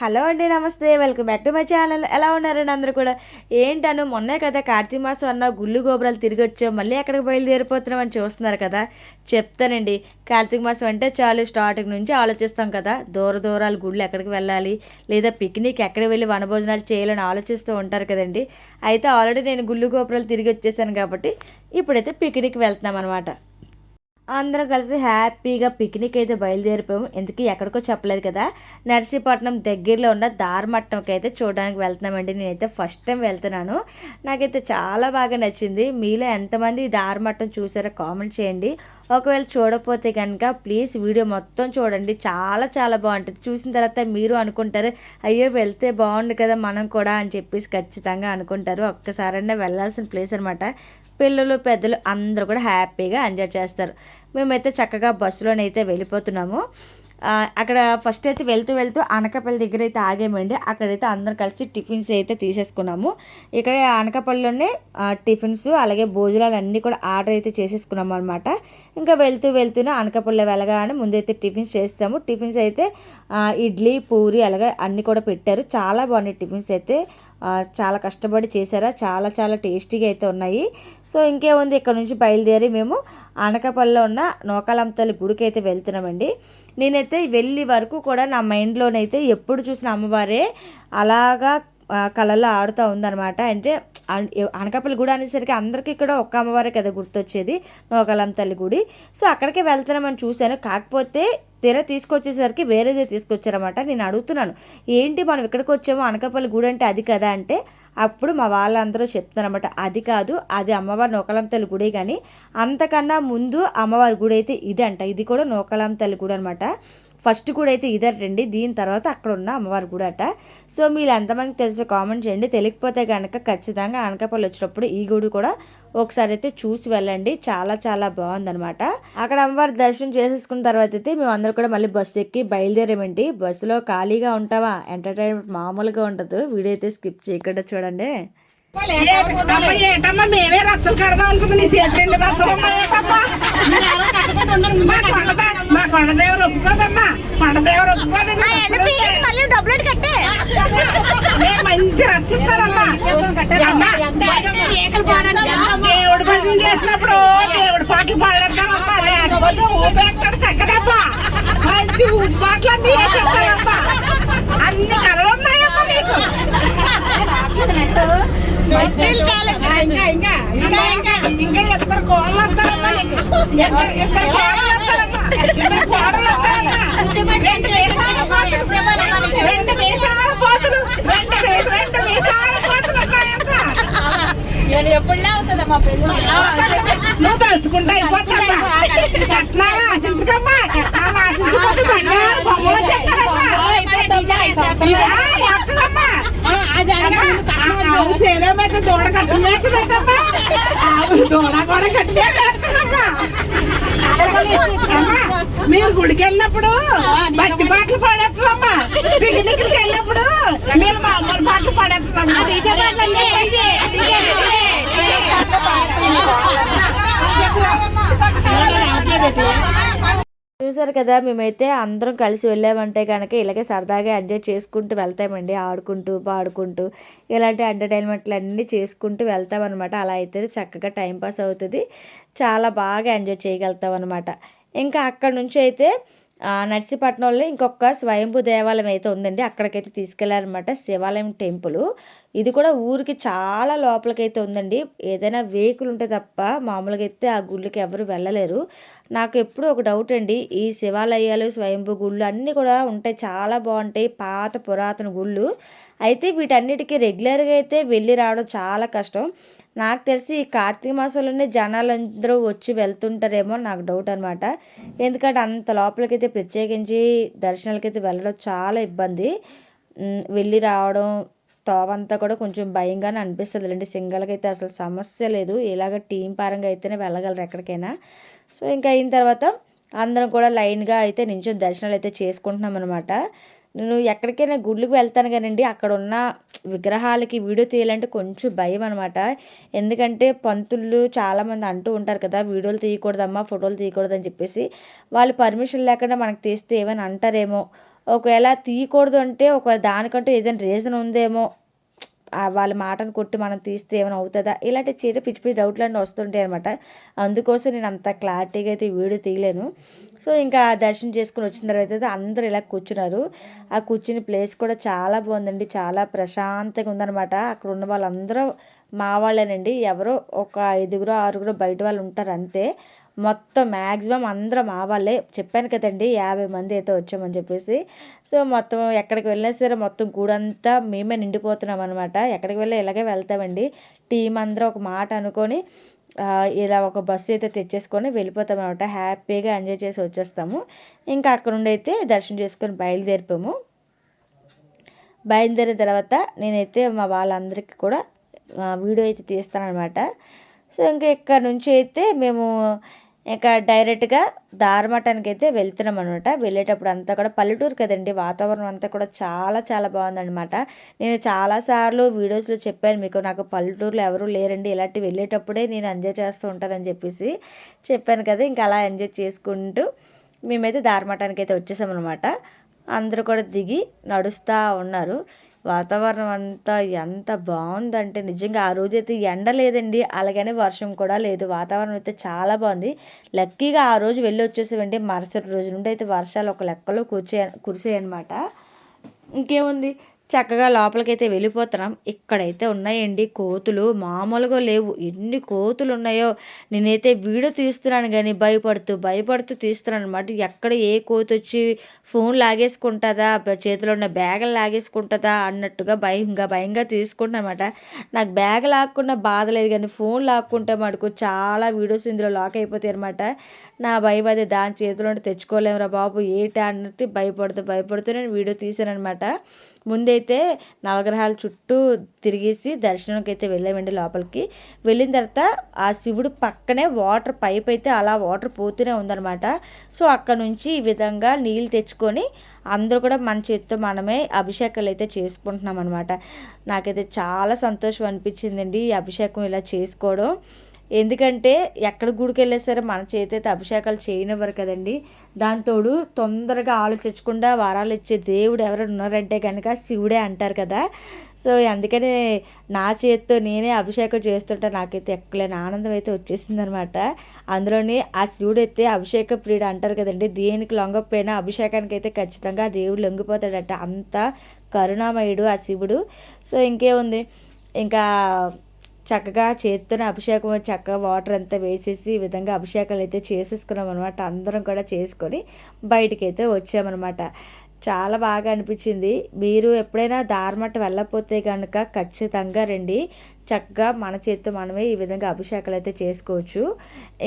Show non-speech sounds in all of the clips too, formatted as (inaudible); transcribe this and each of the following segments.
Hello అండి నమస్తే. Welcome back to my channel. ఎలా ఉన్నారండి అందరూ కూడా? ఏంటను మొన్నే కదా కార్తీక మాసం అన్న గుళ్ళు గోపురాలు తిరిగి వచ్చాం. మళ్ళీ ఎక్కడికి బయలుదేరిపోతున్నాం అని చూస్తున్నారు కదా. చెప్తానండి కార్తీక మాసం అంటే చాలు. స్టార్టింగ్ నుంచి ఆలోచిస్తాం కదా. దూర దూరాలు గుళ్ళు ఎక్కడికి వెళ్ళాలి? లేదా పిక్నిక్ ఎక్కడికి వెళ్ళి వనభోజనాలు చేయాలని ఆలోచిస్తూ ఉంటారు కదండి. అయితే ఆల్రెడీ నేను గుళ్ళు గోపురాలు తిరిగి వచ్చేసాను కాబట్టి ఇప్పుడైతే పిక్నిక్ వెళ్తున్నాం అనమాట అందరం కలిసి హ్యాపీగా పిక్నిక్ అయితే బయలుదేరిపోయాము. ఎందుకు ఎక్కడికో చెప్పలేదు కదా. నర్సీపట్నం దగ్గరలో ఉన్న దారమట్టంకి అయితే చూడడానికి వెళ్తున్నామండి. నేనైతే ఫస్ట్ టైం వెళ్తున్నాను. నాకైతే చాలా బాగా నచ్చింది. మీలో ఎంతమంది దారమట్టం చూసారో కామెంట్ చేయండి. ఒకవేళ చూడకపోతే కనుక ప్లీజ్ వీడియో మొత్తం చూడండి. చాలా చాలా బాగుంటుంది. చూసిన తర్వాత మీరు అనుకుంటారు అయ్యో వెళ్తే బాగుండు కదా మనం కూడా అని చెప్పేసి ఖచ్చితంగా అనుకుంటారు. ఒక్కసారన్నా వెళ్ళాల్సిన ప్లేస్ అనమాట పిల్లలు పెద్దలు అందరూ కూడా హ్యాపీగా ఎంజాయ్ చేస్తారు. మేమైతే చక్కగా బస్సులోనైతే వెళ్ళిపోతున్నాము. అక్కడ ఫస్ట్ అయితే వెళ్తూ వెళ్తూ అనకాపల్లి దగ్గర అయితే ఆగామండి. అక్కడైతే అందరం కలిసి టిఫిన్స్ అయితే తీసేసుకున్నాము. ఇక్కడ అనకాపల్లిలోనే టిఫిన్స్ అలాగే భోజనాలు అన్నీ కూడా ఆర్డర్ అయితే చేసేసుకున్నాము అనమాట ఇంకా వెళ్తూ వెళ్తూనే అనకాపల్లి వెళ్ళగానే ముందైతే టిఫిన్స్ చేస్తాము టిఫిన్స్ అయితే ఇడ్లీ పూరి అలాగే అన్నీ కూడా పెట్టారు. చాలా బాగున్నాయి టిఫిన్స్ అయితే. చాలా కష్టపడి చేశారా. చాలా చాలా టేస్టీగా అయితే ఉన్నాయి. సో ఇంకేముంది? ఇక్కడ నుంచి బయలుదేరి మేము అనకాపల్లిలో ఉన్న నోకాలంతల్లి గుడికి అయితే వెళ్తున్నామండి. నేనైతే వెళ్ళి వరకు కూడా నా మైండ్లోనైతే ఎప్పుడు చూసిన అమ్మవారే అలాగా కళల్లో ఆడుతూ ఉందనమాట అంటే అనకాపల్లి గుడి అనేసరికి అందరికీ ఇక్కడ ఒక్క అమ్మవారే కదా గుర్తొచ్చేది నోకలం తల్లి గుడి. సో అక్కడికే వెళ్తున్నామని చూశాను. కాకపోతే తెర తీసుకొచ్చేసరికి వేరేదే తీసుకొచ్చారన్నమాట. నేను అడుగుతున్నాను ఏంటి మనం ఇక్కడికి వచ్చామో అనకాపల్లి గుడి అంటే అది కదా? అంటే అప్పుడు మా వాళ్ళందరూ చెప్తున్నారన్నమాట. అది కాదు అది అమ్మవారి నూకలంతల తల్లి గుడి కానీ అంతకన్నా ముందు అమ్మవారి గుడి అయితే ఇది అంట ఇది కూడా నూకలంతల తల్లి గుడి అనమాట ఫస్ట్ కూడా అయితే ఇదటండి దీని తర్వాత అక్కడ ఉన్న అమ్మవారి గుడి అట. సో మీరు ఎంతమంది తెలుసు కామెంట్ చేయండి. తెలియకపోతే కనుక ఖచ్చితంగా అనకాపల్లి వచ్చినప్పుడు ఈ గుడి కూడా ఒకసారి అయితే చూసి వెళ్ళండి. చాలా చాలా బాగుందనమాట అక్కడ అమ్మవారి దర్శనం చేసేసుకున్న తర్వాత అయితే మేము అందరూ కూడా మళ్ళీ బస్సు ఎక్కి బయలుదేరామండి. బస్సులో ఖాళీగా ఉంటావా? ఎంటర్టైన్మెంట్ మామూలుగా ఉండదు. వీడియో అయితే స్కిప్ చేయకుండా చూడండి. ఏటమ్మా మేమే రచ్చలు కడదాం అనుకుంది నీ చేతి రెండు రచ్చలు ఉన్నాయేటమ్మా మా కొండదేవరు ఒప్పుకోదమ్మా. కొండదేవరు ఒప్పుకోదు మంచి రచ్చిస్తారమ్మా దేవుడు భజన చేసినప్పుడు దేవుడు పాటలు పాడేద్దామమ్మా లేకపోతే ఊపేస్తాడు చక్కదమ్మా మంచి ఊపాట్లు అన్ని వేసేస్తారమ్మా. అన్ని కలలు ఉన్నాయమ్మా నీకు ఎప్పుడులా అవుతుందమ్మా పెళ్ళి? నువ్వు తలుచుకుంటా కట్నాలు ఆశించుకోమ్మా. సేలో మధ్య దూడ కట్టులేస్తుందమ్మా దూడ కూడా కట్టులేస్తుందమ్మా మీరు గుడికి వెళ్ళినప్పుడు భక్తి పాటలు పాడేస్తుందమ్మా పిక్నిక్కి వెళ్ళినప్పుడు మీరు మామూలు పాటలు పాడేస్తుందమ్మా చూసారు కదా మేమైతే అందరం కలిసి వెళ్ళామంటే కనుక ఇలాగే సరదాగా ఎంజాయ్ చేసుకుంటూ వెళ్తామండి ఆడుకుంటూ పాడుకుంటూ. ఇలాంటి ఎంటర్టైన్మెంట్లు అన్నీ చేసుకుంటూ వెళ్తామన్నమాట. అలా అయితే చక్కగా టైంపాస్ అవుతుంది. చాలా బాగా ఎంజాయ్ చేయగలుగుతాం అనమాట ఇంకా అక్కడ నుంచి అయితే నర్సీపట్నంలో ఇంకొక స్వయంభూ దేవాలయం అయితే ఉందండి. అక్కడికైతే తీసుకెళ్ళారనమాట శివాలయం టెంపుల్. ఇది కూడా ఊరికి చాలా లోపలికైతే ఉందండి. ఏదైనా వెహికల్ ఉంటే తప్ప మామూలుగా అయితే ఆ గుళ్ళకి ఎవరు వెళ్ళలేరు. నాకు ఎప్పుడు ఒక డౌట్ అండి. ఈ శివాలయాలు స్వయంభూ గుళ్ళు అన్నీ కూడా ఉంటాయి. చాలా బాగుంటాయి. పాత పురాతన గుళ్ళు. అయితే వీటన్నిటికీ రెగ్యులర్గా అయితే వెళ్ళి రావడం చాలా కష్టం. నాకు తెలిసి ఈ కార్తీక మాసంలోనే జనాలు అందరూ వచ్చి వెళ్తుంటారేమో నాకు డౌట్ అనమాట ఎందుకంటే అంత లోపలికైతే ప్రత్యేకించి దర్శనాలకైతే వెళ్ళడం చాలా ఇబ్బంది. వెళ్ళి రావడం తోవంతా కూడా కొంచెం భయంగానే అనిపిస్తుంది. లేండి సింగల్కి అయితే అసలు సమస్య లేదు. ఇలాగ టీం పరంగా అయితేనే వెళ్ళగలరు ఎక్కడికైనా. సో ఇంకా అయిన తర్వాత అందరం కూడా లైన్గా అయితే నించొని దర్శనాలు అయితే చేసుకుంటున్నాం అనమాట నేను ఎక్కడికైనా గుళ్ళకి వెళ్తాను కానండి అక్కడ ఉన్న విగ్రహాలకి వీడియో తీయాలంటే కొంచెం భయం అనమాట ఎందుకంటే పంతులు చాలామంది అంటూ ఉంటారు కదా వీడియోలు తీయకూడదమ్మా ఫోటోలు తీయకూడదని చెప్పేసి. వాళ్ళు పర్మిషన్ లేకుండా మనకు తీస్తే ఏమైనా అంటారేమో. ఒకవేళ తీయకూడదు అంటే ఒకవేళ దానికంటే ఏదైనా రీజన్ ఉందేమో వాళ్ళ మాటను కొట్టి మనం తీస్తే ఏమైనా అవుతుందా? ఇలాంటి చీర పిచ్చి పిచ్చి డౌట్లు అన్నీ వస్తుంటాయి అనమాట అందుకోసం నేను అంత క్లారిటీగా అయితే వీడియో తీయలేను. సో ఇంకా దర్శనం చేసుకుని వచ్చిన తర్వాత అయితే అందరూ ఇలా కూర్చున్నారు. ఆ కూర్చుని ప్లేస్ కూడా చాలా బాగుందండి. చాలా ప్రశాంతంగా ఉందన్నమాట. అక్కడ ఉన్న వాళ్ళందరూ మా వాళ్ళేనండి. ఎవరో ఒక ఐదుగురు ఆరుగురు బయట వాళ్ళు ఉంటారు అంతే. మొత్తం మ్యాక్సిమం అందరం మా వాళ్ళే. చెప్పాను కదండి యాభై మంది అయితే వచ్చామని చెప్పేసి. సో మొత్తం ఎక్కడికి వెళ్ళినా సరే మొత్తం గూడంతా మేమే నిండిపోతున్నాం అనమాట ఎక్కడికి వెళ్ళి ఇలాగే వెళ్తామండి. టీం అందరూ ఒక మాట అనుకొని ఇలా ఒక బస్సు అయితే తెచ్చేసుకొని వెళ్ళిపోతాం అనమాట హ్యాపీగా ఎంజాయ్ చేసి వచ్చేస్తాము. ఇంకా అక్కడ నుండి అయితే దర్శనం చేసుకొని బయలుదేరిపాము. బయలుదేరిన తర్వాత నేనైతే మా వాళ్ళందరికీ కూడా వీడియో అయితే తీస్తానమాట సో ఇంకా ఇక్కడ నుంచి అయితే మేము ఇంకా డైరెక్ట్గా దారమటానికి అయితే వెళ్తున్నాం అనమాట వెళ్ళేటప్పుడు అంతా కూడా పల్లెటూరు కదండి వాతావరణం అంతా కూడా చాలా చాలా బాగుందనమాట నేను చాలాసార్లు వీడియోస్లో చెప్పాను మీకు నాకు పల్లెటూరులో ఎవరు లేరండి ఇలాంటి వెళ్ళేటప్పుడే నేను ఎంజాయ్ చేస్తూ ఉంటానని చెప్పేసి చెప్పాను కదా ఇంకా అలా ఎంజాయ్ చేసుకుంటూ మేమైతే దారమటానికి అయితే వచ్చేసామన్నమాట. అందరూ కూడా దిగి నడుస్తూ ఉన్నారు. వాతావరణం అంతా ఎంత బాగుందంటే నిజంగా ఆ రోజైతే ఎండ లేదండి. అలాగనే వర్షం కూడా లేదు. వాతావరణం అయితే చాలా బాగుంది. లక్కీగా ఆ రోజు వెళ్ళి వచ్చేసామండి. మరుసటి రోజు నుండి అయితే వర్షాలు ఒక లెక్కలో కూర్చే కురిసాయి అనమాట ఇంకేముంది? చక్కగా లోపలికైతే వెళ్ళిపోతున్నాం. ఇక్కడైతే ఉన్నాయండి కోతులు. మామూలుగా లేవు. ఎన్ని కోతులు ఉన్నాయో నేనైతే వీడియో తీస్తున్నాను కానీ భయపడుతూ భయపడుతూ తీస్తున్నాను అనమాట ఎక్కడ ఏ కోతి వచ్చి ఫోన్ లాగేసుకుంటుందా చేతిలో ఉన్న బ్యాగులు లాగేసుకుంటుందా అన్నట్టుగా భయంగా భయంగా తీసుకుంటున్నమాట అనమాట నాకు బ్యాగ్ లాక్కున్న బాధ లేదు కానీ ఫోన్ లాక్కుంటే మటుకు చాలా వీడియోస్ ఇందులో లాక్ అయిపోతాయి అనమాట నా భయం అదే. దాని చేతిలో ఉండి తెచ్చుకోలేమురా బాబు ఏటా అన్నట్టు భయపడుతూ భయపడుతూ నేను వీడియో తీసాను అనమాట ముందైతే నవగ్రహాల చుట్టూ తిరిగేసి దర్శనంకి అయితే వెళ్ళామండి లోపలికి. వెళ్ళిన తర్వాత ఆ శివుడు పక్కనే వాటర్ పైప్ అయితే అలా వాటర్ పోతూనే ఉందన్నమాట. సో అక్కడ నుంచి ఈ విధంగా నీళ్ళు తెచ్చుకొని అందరూ కూడా మన చేతితో మనమే అభిషేకాలు అయితే చేసుకుంటున్నాం అనమాట నాకైతే చాలా సంతోషం అనిపించిందండి ఈ అభిషేకం ఇలా చేసుకోవడం. ఎందుకంటే ఎక్కడ గుడికి వెళ్ళినా సరే మన చేతి అయితే అభిషేకాలు చేయనివ్వరు కదండి. దాంతోడు తొందరగా ఆలోచించకుండా వరాలు ఇచ్చే దేవుడు ఎవరైనా ఉన్నారంటే కనుక శివుడే అంటారు కదా. సో అందుకని నా చేతితో నేనే అభిషేకం చేస్తుంటే నాకైతే ఎక్కలేని ఆనందం అయితే వచ్చేసింది అనమాట అందులోని ఆ శివుడు అయితే అభిషేక ప్రియుడు అంటారు కదండి. దేనికి లొంగపోయినా అభిషేకానికి అయితే ఖచ్చితంగా ఆ దేవుడు లొంగిపోతాడట. అంత కరుణామయుడు ఆ శివుడు. సో ఇంకేముంది? ఇంకా చక్కగా చేత్తోనే అభిషేకం చక్కగా వాటర్ అంతా వేసేసి ఈ విధంగా అభిషేకాలు అయితే చేసేసుకున్నాం అనమాట అందరం కూడా చేసుకొని బయటికి అయితే వచ్చామన్నమాట. చాలా బాగా అనిపించింది. మీరు ఎప్పుడైనా దారిమట్ట వెళ్ళకపోతే కనుక ఖచ్చితంగా రండి. చక్కగా మన చేత్తో మనమే ఈ విధంగా అభిషేకాలు అయితే చేసుకోవచ్చు.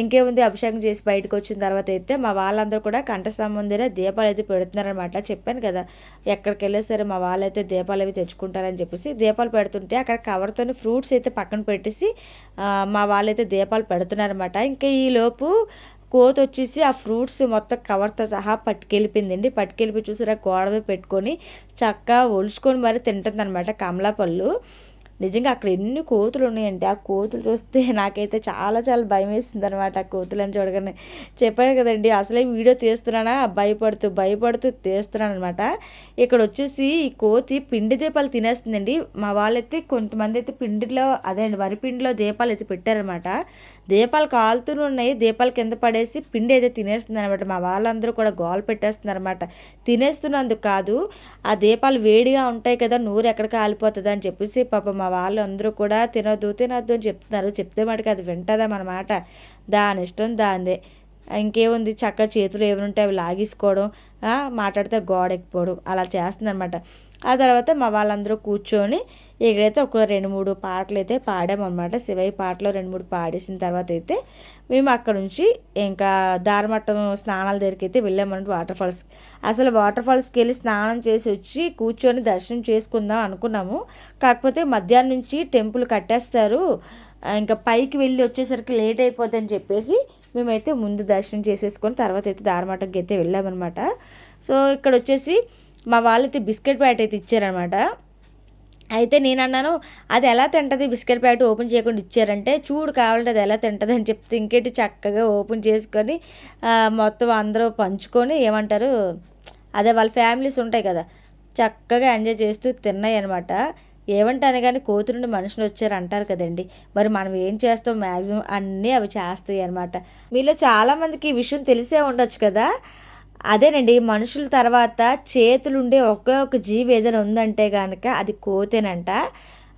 ఇంకేముంది? అభిషేకం చేసి బయటకు వచ్చిన తర్వాత అయితే మా వాళ్ళందరూ కూడా కంఠస్తంభం దగ్గర దీపాలు అయితే పెడుతున్నారనమాట చెప్పాను కదా ఎక్కడికి వెళ్ళే సరే మా వాళ్ళైతే దీపాలు అవి తెచ్చుకుంటారని చెప్పేసి దీపాలు పెడుతుంటే అక్కడ కవర్తో ఫ్రూట్స్ అయితే పక్కన పెట్టేసి మా వాళ్ళైతే దీపాలు పెడుతున్నారనమాట ఇంకా ఈ లోపు కోత వచ్చేసి ఆ ఫ్రూట్స్ మొత్తం కవర్తో సహా పట్టుకెళ్ళిపోయిందండి. పట్టుకెళ్ళిపోయి చూసారా గోడ పెట్టుకొని చక్కగా ఒలుచుకొని మరి తింటుంది అనమాట కమలాపళ్ళు. నిజంగా అక్కడ ఎన్ని కోతులు ఉన్నాయంటే ఆ కోతులు చూస్తే (laughs) నాకైతే చాలా చాలా భయం వేస్తుంది అనమాట ఆ కోతులని చూడగానే. చెప్పాను కదండి అసలే వీడియో తీస్తున్నానా? భయపడుతూ భయపడుతూ తీస్తున్నాను అనమాట ఇక్కడ వచ్చేసి ఈ కోతి పిండి దీపాలు తినేస్తుందండి. మా వాళ్ళైతే కొంతమంది అయితే పిండిలో అదే అండి వరి పిండిలో దీపాలు అయితే పెట్టారనమాట దీపాలు కాలుతూనే ఉన్నాయి. దీపాలు కింద పడేసి పిండి అయితే తినేస్తుంది అనమాట మా వాళ్ళందరూ కూడా గోల పెట్టేస్తున్నారు అనమాట తినేస్తున్నందుకు కాదు ఆ దీపాలు వేడిగా ఉంటాయి కదా నూరు ఎక్కడ కాలిపోతుంది అని చెప్పేసి పాప మా వాళ్ళు అందరూ కూడా తినొద్దు తినొద్దు అని చెప్తున్నారు. చెప్తే మటుకు అది వింటదా మన మాట? దాని ఇష్టం దాందే ఇంకేముంది? చక్క చేతులు ఏమైనా ఉంటే అవి లాగేసుకోవడం మాట్లాడితే గోడెక్కిపోవడం అలా చేస్తుందన్నమాట. ఆ తర్వాత మా వాళ్ళందరూ కూర్చొని ఇక్కడైతే ఒక రెండు మూడు పాటలు అయితే పాడామన్నమాట. శివయ్య పాటలు రెండు మూడు పాడేసిన తర్వాత అయితే మేము అక్కడ నుంచి ఇంకా దారమట్టం స్నానాల దగ్గరికి అయితే వెళ్ళామన్నమాట వాటర్ ఫాల్స్. అసలు వాటర్ ఫాల్స్కి వెళ్ళి స్నానం చేసి వచ్చి కూర్చొని దర్శనం చేసుకుందాం అనుకున్నాము. కాకపోతే మధ్యాహ్నం నుంచి టెంపుల్ కట్టేస్తారు. ఇంకా పైకి వెళ్ళి వచ్చేసరికి లేట్ అయిపోతుందని చెప్పేసి మేమైతే ముందు దర్శనం చేసేసుకొని తర్వాత అయితే దారమట్టంకి అయితే వెళ్ళామన్నమాట. సో ఇక్కడ వచ్చేసి మా వాళ్ళైతే బిస్కెట్ ప్యాట్ అయితే ఇచ్చారనమాట అయితే నేను అన్నాను అది ఎలా తింటుంది? బిస్కెట్ ప్యాకెట్ ఓపెన్ చేయకుండా ఇచ్చారంటే చూడు కావాలంటే అది ఎలా తింటుంది? అని చెప్తే ఇంకేటి చక్కగా ఓపెన్ చేసుకొని మొత్తం అందరూ పంచుకొని ఏమంటారు అదే వాళ్ళ ఫ్యామిలీస్ ఉంటాయి కదా చక్కగా ఎంజాయ్ చేస్తూ తిన్నాయి అనమాట ఏమంటాను కానీ కోతురుండి మనుషులు వచ్చారు అంటారు కదండి. మరి మనం ఏం చేస్తాం? మ్యాక్సిమం అన్నీ అవి చేస్తాయి అనమాట మీలో చాలామందికి ఈ విషయం తెలిసే ఉండొచ్చు కదా. అదేనండి మనుషుల తర్వాత చేతులుండే ఒకే ఒక జీవి ఏదైనా ఉందంటే కనుక అది కోతేనంట.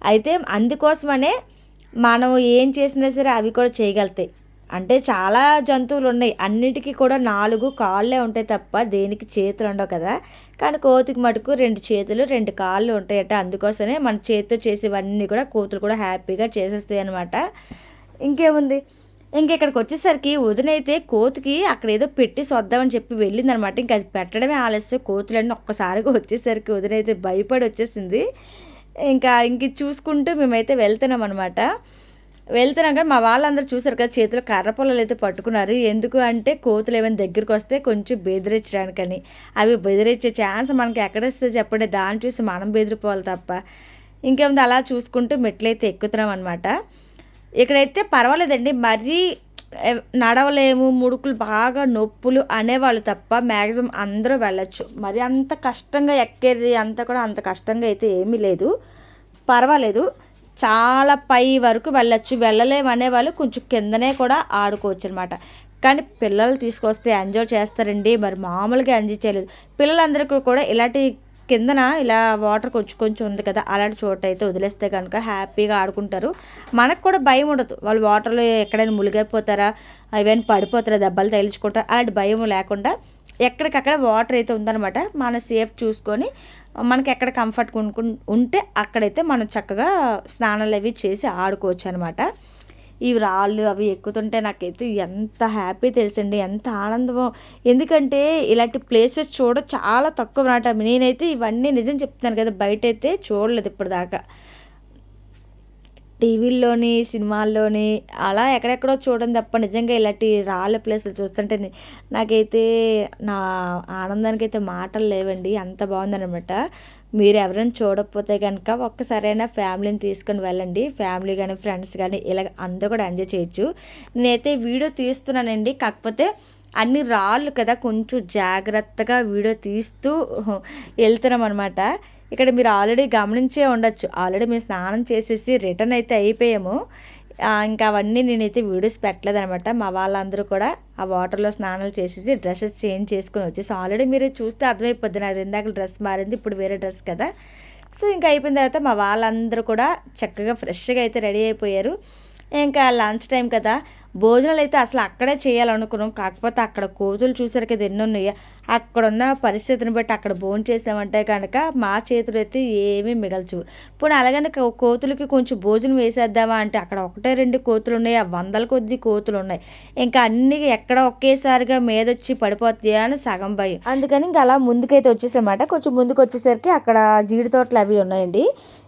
అయితే అందుకోసమనే మనం ఏం చేసినా సరే అవి కూడా చేయగలుగుతాయి. అంటే చాలా జంతువులు ఉన్నాయి అన్నిటికీ కూడా నాలుగు కాళ్ళే ఉంటాయి తప్ప దేనికి చేతులు ఉండవు కదా. కానీ కోతికి మటుకు రెండు చేతులు రెండు కాళ్ళు ఉంటాయట. అందుకోసమే మన చేతితో చేసేవన్నీ కూడా కోతులు కూడా హ్యాపీగా చేసేస్తాయి అనమాట ఇంకేముంది? ఇక్కడికి వచ్చేసరికి వదినైతే కోతికి అక్కడ ఏదో పెట్టి సొద్దామని చెప్పి వెళ్ళిందనమాట. ఇంకా అది పెట్టడమే ఆలస్యం. కోతులన్నీ ఒక్కసారిగా వచ్చేసరికి వదినైతే భయపడి వచ్చేసింది. ఇంకా ఇంక చూసుకుంటూ మేమైతే వెళ్తున్నాం అనమాట వెళ్తున్నాం కానీ మా వాళ్ళందరూ చూసారు కదా చేతిలో కర్ర పొలాలు అయితే పట్టుకున్నారు. ఎందుకు అంటే కోతులు ఏమైనా దగ్గరికి వస్తే కొంచెం బెదిరించడానికని. అవి బెదిరించే ఛాన్స్ మనకి ఎక్కడిస్తే చెప్పండి. దాన్ని చూసి మనం బెదిరిపోవాలి తప్ప. ఇంకేముంది అలా చూసుకుంటూ మెట్లయితే ఎక్కుతున్నాం అనమాట ఇక్కడైతే పర్వాలేదండి. మరీ నడవలేము ముడుకులు బాగా నొప్పులు అనేవాళ్ళు తప్ప మ్యాక్సిమం అందరూ వెళ్ళచ్చు. మరి అంత కష్టంగా ఎక్కేది అంత కూడా అంత కష్టంగా అయితే ఏమీ లేదు. పర్వాలేదు. చాలా పై వరకు వెళ్ళొచ్చు. వెళ్ళలేము అనేవాళ్ళు కొంచెం కిందనే కూడా ఆడుకోవచ్చు అనమాట కానీ పిల్లలు తీసుకొస్తే ఎంజాయ్ చేస్తారండి. మరి మామూలుగా ఎంజాయ్ చేయలేదు. పిల్లలందరికీ కూడా ఇలాంటి కిందన ఇలా వాటర్ కొంచెం కొంచెం ఉంది కదా అలాంటి చోట అయితే వదిలేస్తే కనుక హ్యాపీగా ఆడుకుంటారు. మనకు కూడా భయం ఉండదు. వాళ్ళు వాటర్లో ఎక్కడైనా మునిగైపోతారా ఏమైనా పడిపోతారా దెబ్బలు తగిలించుకుంటారా అలాంటి భయం లేకుండా ఎక్కడికక్కడ వాటర్ అయితే ఉందన్నమాట. మన సేఫ్ చూసుకొని మనకి ఎక్కడ కంఫర్ట్ ఉంటే అక్కడైతే మనం చక్కగా స్నానాలు అవి చేసి ఆడుకోవచ్చు అనమాట ఈ రాళ్ళు అవి ఎక్కుతుంటే నాకైతే ఎంత హ్యాపీ తెలుసండి ఎంత ఆనందమో. ఎందుకంటే ఇలాంటి ప్లేసెస్ చూడ చాలా తక్కువ నాట నేనైతే ఇవన్నీ నిజం చెప్తున్నాను కదా బయట అయితే చూడలేదు ఇప్పటిదాకా. టీవీల్లోని సినిమాల్లోని అలా ఎక్కడెక్కడో చూడడం తప్ప నిజంగా ఇలాంటి రాళ్ళ ప్లేసులు చూస్తుంటే నాకైతే నా ఆనందానికి అయితే మాటలు లేవండి అంత బాగుందనమాట మీరు ఎవరైనా చూడకపోతే కనుక ఒక్కసారైనా ఫ్యామిలీని తీసుకొని వెళ్ళండి. ఫ్యామిలీ కానీ ఫ్రెండ్స్ కానీ ఇలా అందరూ కూడా ఎంజాయ్ చేయొచ్చు. నేనైతే వీడియో తీస్తున్నానండి. కాకపోతే అన్ని రాళ్ళు కదా కొంచెం జాగ్రత్తగా వీడియో తీస్తూ వెళ్తున్నాం అనమాట ఇక్కడ మీరు ఆల్రెడీ గమనించే ఉండొచ్చు. ఆల్రెడీ మేము స్నానం చేసేసి రిటర్న్ అయితే అయిపోయాము. ఇంకా అవన్నీ నేనైతే వీడియోస్ పెట్టలేదు అనమాట మా వాళ్ళందరూ కూడా ఆ వాటర్లో స్నానాలు చేసేసి డ్రెస్సెస్ చేంజ్ చేసుకుని వచ్చేసి ఆల్రెడీ మీరు చూస్తే అర్థమైపోద్ది నాకు ఇందాక డ్రెస్ మారింది ఇప్పుడు వేరే డ్రెస్ కదా. సో ఇంకా అయిపోయిన తర్వాత మా వాళ్ళందరూ కూడా చక్కగా ఫ్రెష్గా అయితే రెడీ అయిపోయారు. ఇంకా లంచ్ టైం కదా. భోజనాలు అయితే అసలు అక్కడే చేయాలనుకున్నాం. కాకపోతే అక్కడ కోతులు చూసరికి అది ఎన్ని ఉన్నాయో అక్కడ ఉన్న పరిస్థితిని బట్టి అక్కడ భోజనం చేసామంటే కనుక మా చేతులు అయితే ఏమీ మిగల్చు పోనీ అలాగనే కోతులకి కొంచెం భోజనం వేసేద్దామా అంటే అక్కడ ఒకటే రెండు కోతులు ఉన్నాయి ఆ వందల కొద్ది కోతులు ఉన్నాయి ఇంకా అన్ని ఎక్కడ ఒకేసారిగా మీదొచ్చి పడిపోతాయా అని సగం భయం. అందుకని ఇంకా అలా ముందుకైతే వచ్చేసామాట కొంచెం ముందుకు వచ్చేసరికి అక్కడ జీడి తోటలు అవి ఉన్నాయండి.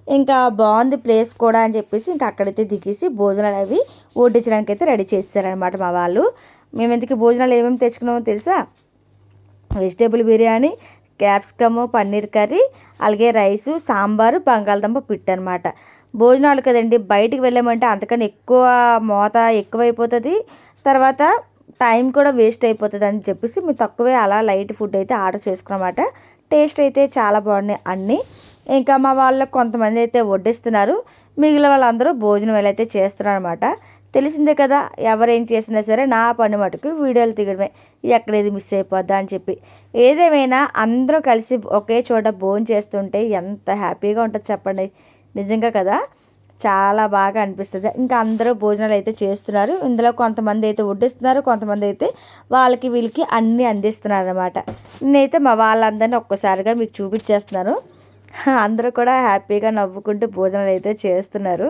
ఇంకా బాగుంది ప్లేస్ కూడా అని చెప్పేసి ఇంకా అక్కడైతే దిగేసి భోజనాలు అవి వడ్డించడానికి అయితే రెడీ చేస్తారనమాట మా వాళ్ళు. మేము ఎందుకు భోజనాలు ఏమేమి తెచ్చుకున్నామో తెలుసా? Vegetable biryani capsicum paneer curry అలాగే రైసు సాంబారు బంగాళదుంప పిట్ అనమాట భోజనాలు కదండి బయటికి వెళ్ళామంటే అంతకన్నా ఎక్కువ మోత ఎక్కువైపోతుంది. తర్వాత టైం కూడా వేస్ట్ అయిపోతుంది అని చెప్పేసి మేము తక్కువే అలా లైట్ ఫుడ్ అయితే ఆర్డర్ చేసుకున్నమాట టేస్ట్ అయితే చాలా బాగున్నాయి అన్నీ. ఇంకా మా వాళ్ళకు కొంతమంది అయితే వడ్డిస్తున్నారు. మిగిలిన వాళ్ళందరూ భోజనం ఎలా అయితే చేస్తున్నారు అనమాట తెలిసిందే కదా ఎవరేం చేసినా సరే నా పని మటుకు వీడియోలు తీయడమే. ఎక్కడ ఏది మిస్ అయిపోద్దా అని చెప్పి. ఏదేమైనా అందరూ కలిసి ఒకే చోట భోజనం చేస్తుంటే ఎంత హ్యాపీగా ఉంటుంది చెప్పండి. నిజంగా కదా? చాలా బాగా అనిపిస్తుంది. ఇంకా అందరూ భోజనాలు అయితే చేస్తున్నారు. ఇందులో కొంతమంది అయితే వడ్డిస్తున్నారు. కొంతమంది అయితే వాళ్ళకి వీళ్ళకి అన్నీ అందిస్తున్నారు అనమాట నేనైతే మా వాళ్ళందరినీ ఒక్కసారిగా మీకు చూపించేస్తున్నాను. (laughs) అందరూ కూడా హ్యాపీగా నవ్వుకుంటూ భోజనాలు అయితే చేస్తున్నారు.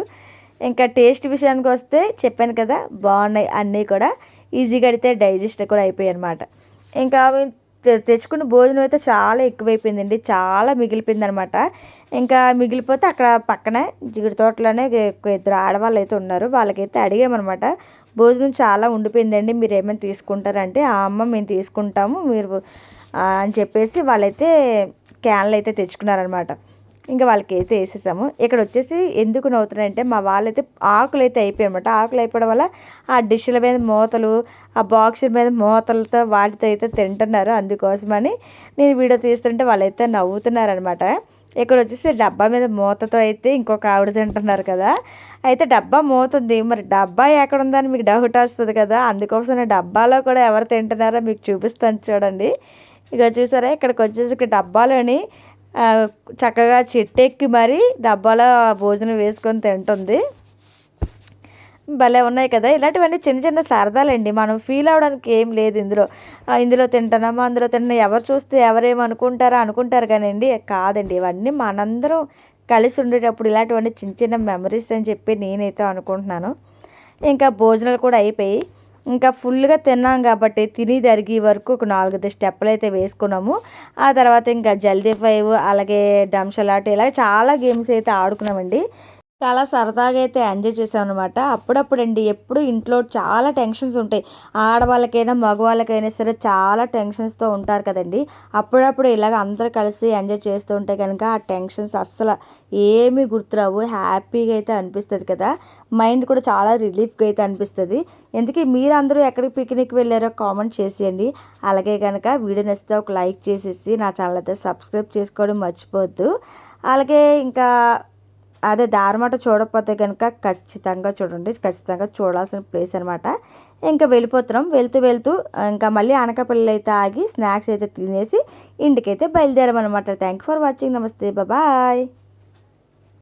ఇంకా టేస్ట్ విషయానికి వస్తే చెప్పాను కదా బాగున్నాయి అన్నీ కూడా. ఈజీగా అయితే డైజెస్ట్ కూడా అయిపోయాయి అనమాట ఇంకా తె- తెచ్చుకున్న భోజనం అయితే చాలా ఎక్కువైపోయిందండి చాలా మిగిలిపోయింది అనమాట ఇంకా మిగిలిపోతే అక్కడ పక్కనే జిగుడు తోటలోనే ఇద్దరు ఆడవాళ్ళు అయితే ఉన్నారు. వాళ్ళకైతే అడిగామన్నమాట భోజనం చాలా ఉండిపోయిందండి మీరు ఏమైనా తీసుకుంటారంటే ఆ అమ్మ మేము తీసుకుంటాము మీరు అని చెప్పేసి వాళ్ళైతే క్యాన్లు అయితే తెచ్చుకున్నారనమాట ఇంకా వాళ్ళకి అయితే వేసేసాము. ఇక్కడ వచ్చేసి ఎందుకు నవ్వుతున్నాయంటే మా వాళ్ళైతే ఆకులు అయితే అయిపోయాయి అనమాట ఆకులు అయిపోవడం వల్ల ఆ డిష్ల మీద మూతలు ఆ బాక్సుల మీద మూతలతో వాటితో అయితే తింటున్నారు అందుకోసమని నేను వీడియో తీస్తుంటే వాళ్ళైతే నవ్వుతున్నారనమాట ఇక్కడ వచ్చేసి డబ్బా మీద మూతతో అయితే ఇంకొక ఆవిడ తింటున్నారు కదా. అయితే డబ్బా మూతుంది. మరి డబ్బా ఎక్కడ ఉందని మీకు డౌట్ వస్తుంది కదా. అందుకోసం డబ్బాలో కూడా ఎవరు తింటున్నారో మీకు చూపిస్తాను చూడండి. ఇక చూసారా ఇక్కడికి వచ్చేసి ఇక్కడ డబ్బాలోని చక్కగా చెట్టెక్కి మరి డబ్బాలో భోజనం వేసుకొని తింటుంది. భలే ఉన్నాయి కదా. ఇలాంటివన్నీ చిన్న చిన్న సరదాలండి మనం ఫీల్ అవడానికి ఏం లేదు ఇందులో. ఇందులో తింటున్నామా అందులో తింటున్నా ఎవరు చూస్తే ఎవరేమనుకుంటారా అనుకుంటారు కానివ్వండి కాదండి. ఇవన్నీ మనందరం కలిసి ఉండేటప్పుడు ఇలాంటివన్నీ చిన్న చిన్న మెమరీస్ అని చెప్పి నేనైతే అనుకుంటున్నాను. ఇంకా భోజనాలు కూడా అయిపోయి ఇంకా ఫుల్గా తిన్నాం కాబట్టి తిని తరిగి వరకు ఒక నాలుగైదు స్టెప్పులు అయితే వేసుకున్నాము. ఆ తర్వాత ఇంకా జల్దీ ఫైవ్ అలాగే డంషలాట్ ఇలా చాలా గేమ్స్ అయితే ఆడుకున్నామండి. చాలా సరదాగా అయితే ఎంజాయ్ చేసాం అనమాట అప్పుడప్పుడు అండి ఎప్పుడు ఇంట్లో చాలా టెన్షన్స్ ఉంటాయి. ఆడవాళ్ళకైనా మగవాళ్ళకైనా సరే చాలా టెన్షన్స్తో ఉంటారు కదండి. అప్పుడప్పుడు ఇలాగ అందరు కలిసి ఎంజాయ్ చేస్తూ ఉంటే కనుక ఆ టెన్షన్స్ అస్సలు ఏమీ గుర్తురావు. హ్యాపీగా అయితే అనిపిస్తుంది కదా. మైండ్ కూడా చాలా రిలీఫ్గా అయితే అనిపిస్తుంది. ఎందుకే మీరు అందరూ ఎక్కడికి పిక్నిక్ వెళ్ళారో కామెంట్ చేసేయండి. అలాగే కనుక వీడియో నచ్చితే ఒక లైక్ చేసేసి నా ఛానల్ అయితే సబ్స్క్రైబ్ చేసుకోవడం మర్చిపోవద్దు. అలాగే ఇంకా అదే దారిమాట చూడకపోతే కనుక ఖచ్చితంగా చూడండి ఖచ్చితంగా చూడాల్సిన ప్లేస్ అనమాట ఇంకా వెళ్ళిపోతున్నాం. వెళ్తూ వెళ్తూ ఇంకా మళ్ళీ అనకాపల్లి అయితే ఆగి స్నాక్స్ అయితే తినేసి ఇంటికైతే బయలుదేరామన్నమాట. థ్యాంక్ ఫర్ వాచింగ్ నమస్తే. బాయ్